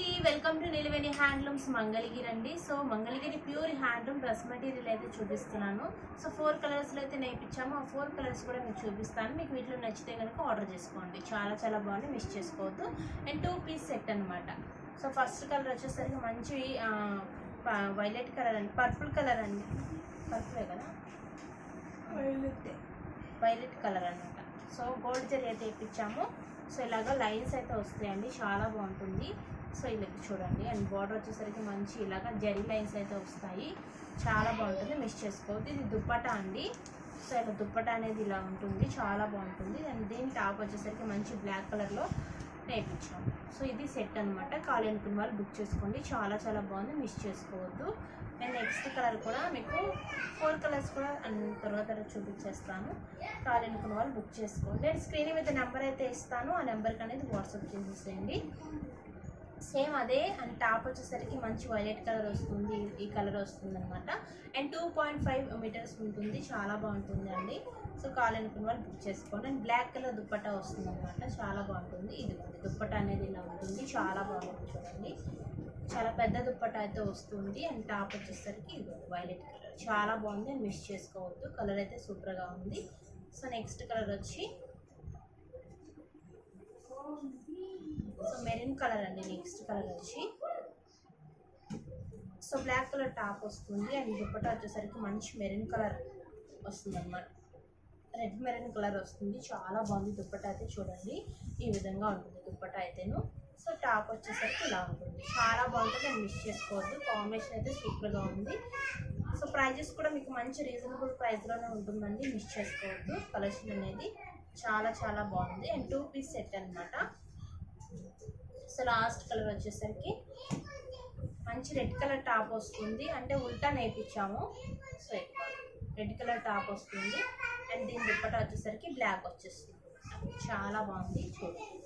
అండి welcome to Nilaveni handlooms Mangalagiri అండి so Mangalagiri pure handloom dress material అయితే చూపిస్తున్నాను. సో ఫోర్ కలర్స్లో అయితే నేర్పించాము. ఆ ఫోర్ కలర్స్ కూడా మీకు చూపిస్తాను. మీకు వీటిలో నచ్చితే కనుక ఆర్డర్ చేసుకోండి. చాలా చాలా బాగుంది. మిస్ చేసుకోవద్దు. అండ్ టూ పీస్ సెట్ అనమాట సో ఫస్ట్ కలర్ వచ్చేసరికి మంచి వైలెట్ కలర్ అండి. పర్పుల్ కలర్ అండి. పర్పులే కదా? వైలెట్ కలర్ అనమాట సో గోల్డ్ జరీ అయితే ఇప్పించాము. సో ఇలాగ లైన్స్ అయితే వస్తాయండి. చాలా బాగుంటుంది. సో ఇలా చూడండి. అండ్ బార్డర్ వచ్చేసరికి మంచి ఇలాగ జరీ లైన్స్ అయితే వస్తాయి. చాలా బాగుంటుంది. మిస్ చేసుకోవద్దు. ఇది దుప్పటా అండి. సో ఇలా దుప్పటా అనేది ఇలా ఉంటుంది. చాలా బాగుంటుంది. అండ్ దీని టాప్ వచ్చేసరికి మంచి బ్లాక్ కలర్లో నేర్పించాము. సో ఇది సెట్ అనమాట ఖాళీ అనుకున్న వాళ్ళు బుక్ చేసుకోండి. చాలా చాలా బాగుంది. మిస్ చేసుకోవద్దు. అండ్ నెక్స్ట్ కలర్ కూడా మీకు ఫోర్ కలర్స్ కూడా త్వరగా తర్వాత చూపించేస్తాను. ఖాళీ అనుకున్న వాళ్ళు బుక్ చేసుకోండి. నేను స్క్రీన్ మీద నెంబర్ అయితే ఇస్తాను. ఆ నెంబర్కి అనేది వాట్సాప్ చేసేసేయండి సేమ్ అదే అండ్ టాప్ వచ్చేసరికి మంచి వైలెట్ కలర్ వస్తుంది ఈ కలర్ వస్తుంది అనమాట and two point five metres ఉంటుంది చాలా బాగుంటుంది అండి సో కావాలనుకున్న వాళ్ళు బుక్ చేసుకోండి. అండ్ బ్లాక్ కలర్ దుప్పట్టా వస్తుంది అనమాట చాలా బాగుంటుంది. ఇది దుప్పట అనేది ఇలా ఉంటుంది చాలా బాగుంటుంది చూడండి. చాలా పెద్ద దుప్పట అయితే వస్తుంది. అండ్ టాప్ వచ్చేసరికి ఇది వైలెట్ కలర్. చాలా బాగుంది మిస్ చేసుకోవద్దు. కలర్ అయితే సూపర్గా ఉంది. సో నెక్స్ట్ కలర్ వచ్చి సేమ్ కలర్ అండి నెక్స్ట్ కలర్ వచ్చి. సో బ్లాక్ కలర్ టాప్ వస్తుంది అండ్ దుప్పట వచ్చేసరికి మంచి మెరూన్ కలర్ వస్తుంది అనమాట రెడ్ మెరూన్ కలర్ వస్తుంది. చాలా బాగుంది దుప్పట అయితే చూడండి. ఈ విధంగా ఉంటుంది దుప్పట అయితేను. సో టాప్ వచ్చేసరికి ఇలా ఉంటుంది. చాలా బాగుంటుంది మిస్ చేసుకోవద్దు. కాంబినేషన్ అయితే సూపర్గా ఉంది. సో ప్రైజెస్ కూడా మీకు మంచి రీజనబుల్ ప్రైస్లోనే ఉంటుందండి. మిస్ చేసుకోవద్దు. కలెక్షన్ అనేది చాలా చాలా బాగుంది. అండ్ టూ పీస్ సెట్ అనమాట సో లాస్ట్ కలర్ వచ్చేసరికి మంచి రెడ్ కలర్ టాప్ వస్తుంది. అంటే ఉల్టా నేర్పించాము. సో రెడ్ కలర్ టాప్ వస్తుంది. అండ్ దీని దుప్పట వచ్చేసరికి బ్లాక్ వచ్చేస్తుంది. చాలా బాగుంది చూడండి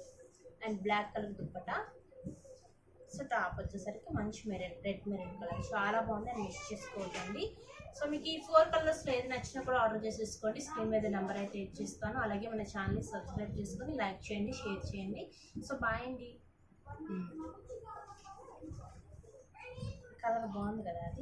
and black colour dupatta. So top వచ్చేసరికి మంచి మెరూన్ రెడ్ మెరూన్ కలర్. చాలా బాగుంది. అండ్ మిస్ చేసుకోవద్దండి. సో మీకు ఈ ఫోర్ కలర్స్లో ఏది నచ్చినా కూడా ఆర్డర్ చేసేసుకోండి. స్క్రీన్ మీద నెంబర్ అయితే ఇచ్చిస్తాను అలాగే మన ఛానల్ని సబ్స్క్రైబ్ చేసుకొని లైక్ చేయండి షేర్ చేయండి. సో బాయ్ అండి. కలర్ బాగుంది కదా అది.